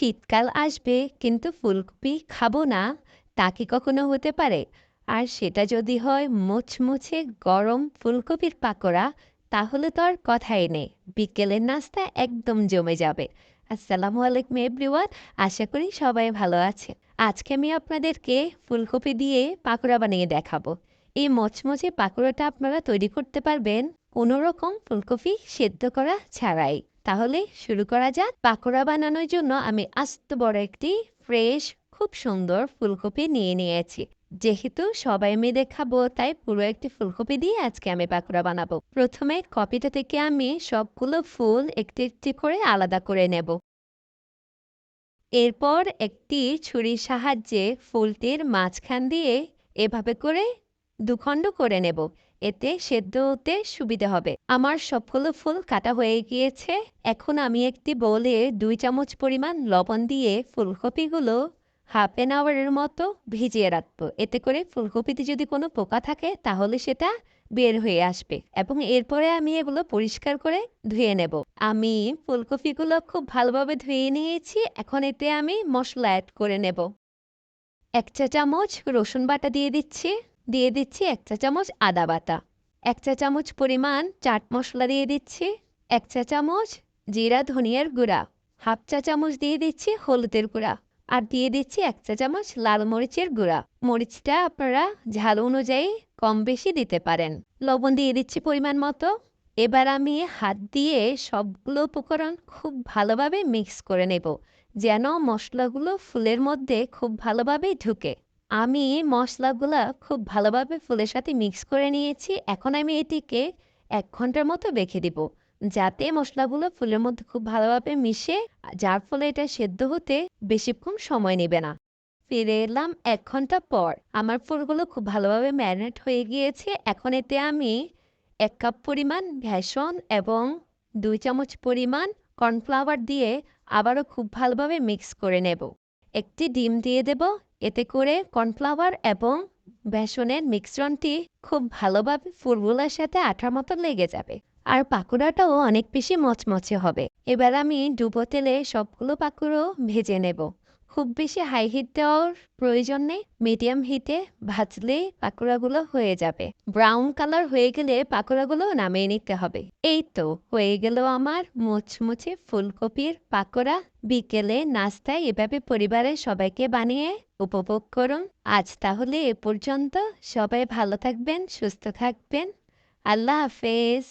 শীতকাল আসবে, কিন্তু ফুলকপি খাব না, তা কি কখনো হতে পারে? আর সেটা যদি হয় মুচমুচে গরম ফুলকপির পাকোড়া, তাহলে তো আর কথাই নেই। বিকেলের নাস্তা একদম জমে যাবে। আসসালামু আলাইকুম এভরিওয়ান, আশা করি সবাই ভালো আছে আজকে আমি আপনাদেরকে ফুলকপি দিয়ে পাকোড়া বানিয়ে দেখাবো। এই মচমচে পাকোড়াটা আপনারা তৈরি করতে পারবেন কোনো রকম ফুলকপি সেদ্ধ করা ছাড়াই। তাহলে শুরু করা যাক। পাকোড়া বানানোর জন্য আমি আস্ত বড় একটি ফ্রেশ, খুব সুন্দর ফুলকপি নিয়ে নিয়েছি। যেহেতু সবাই মিলে খাব, তাই পুরো একটি ফুলকপি দিয়ে আজকে আমি পাকোড়া বানাবো। প্রথমে কপিটা থেকে আমি সবগুলো ফুল একটি একটি করে আলাদা করে নেব। এরপর একটি ছুরির সাহায্যে ফুলটির মাঝখান দিয়ে এভাবে করে দুখণ্ড করে নেব। এতে সেদ্ধ হতে সুবিধা হবে। আমার সবগুলো ফুল কাটা হয়ে গিয়েছে। এখন আমি একটি বলে দুই চামচ পরিমাণ লবণ দিয়ে ফুলকপিগুলো হাফ এন আওয়ারের মতো ভিজিয়ে রাখব। এতে করে ফুলকপিতে যদি কোনো পোকা থাকে, তাহলে সেটা বের হয়ে আসবে এবং এরপরে আমি এগুলো পরিষ্কার করে ধুয়ে নেব। আমি ফুলকপিগুলো খুব ভালোভাবে ধুয়ে নিয়েছি। এখন এতে আমি মশলা অ্যাড করে নেব। এক চা চামচ রসুন বাটা দিয়ে দিচ্ছি। দিয়ে দিচ্ছি এক চা চামচ আদা বাটা। এক চা চামচ পরিমাণ চাট মশলা দিয়ে দিচ্ছি। এক চা চামচ জিরা, ধনিয়ার গুঁড়া। হাফ চা চামচ দিয়ে দিচ্ছি হলুদের গুঁড়া। আর দিয়ে দিচ্ছি এক চা চামচ লাল মরিচের গুঁড়া। মরিচটা আপনারা ঝাল অনুযায়ী কম বেশি দিতে পারেন। লবণ দিয়ে দিচ্ছি পরিমাণ মতো। এবার আমি হাত দিয়ে সবগুলো উপকরণ খুব ভালোভাবে মিক্স করে নেব, যেন মশলাগুলো ফুলের মধ্যে খুব ভালোভাবে ঢুকে। আমি মশলাগুলো খুব ভালোভাবে ফুলের সাথে মিক্স করে নিয়েছি। এখন আমি এটিকে এক ঘণ্টার মতো রেখে দিব, যাতে মশলাগুলো ফুলের মধ্যে খুব ভালোভাবে মিশে, যার ফলে এটা সেদ্ধ হতে বেশিক্ষণ সময় নেবে না। ফিরে এলাম এক ঘণ্টা পর। আমার ফুলগুলো খুব ভালোভাবে ম্যারিনেট হয়ে গিয়েছে। এখন এতে আমি এক কাপ পরিমাণ ভেষন এবং দুই চামচ পরিমাণ কর্নফ্লাওয়ার দিয়ে আবারও খুব ভালোভাবে মিক্স করে নেব। একটি ডিম দিয়ে দেব এতে করে কর্নফ্লাওয়ার এবং বেসনের মিশ্রণটি খুব ভালোভাবে ফুলগুলোর সাথে আঠার মতো লেগে যাবে। আর পাকোড়াটাও অনেক বেশি মচমচে হবে। এবার আমি ডুবো তেলে সবগুলো পাকোড়ো ভেজে নেব। খুব বেশি হাই হিট দেওয়ার প্রয়োজন নেই। মিডিয়াম হিটে ভাজলে পাকোড়াগুলো হয়ে যাবে। ব্রাউন কালার হয়ে গেলে পাকোড়াগুলো নামিয়ে নিতে হবে। এই তো হয়ে গেল আমার মুচমুচে ফুলকপির পাকোড়া। বিকেলে নাস্তায় এভাবে পরিবারের সবাইকে বানিয়ে উপভোগ করুন। আজ তাহলে এ পর্যন্ত। সবাই ভালো থাকবেন, সুস্থ থাকবেন। আল্লাহ হাফেজ।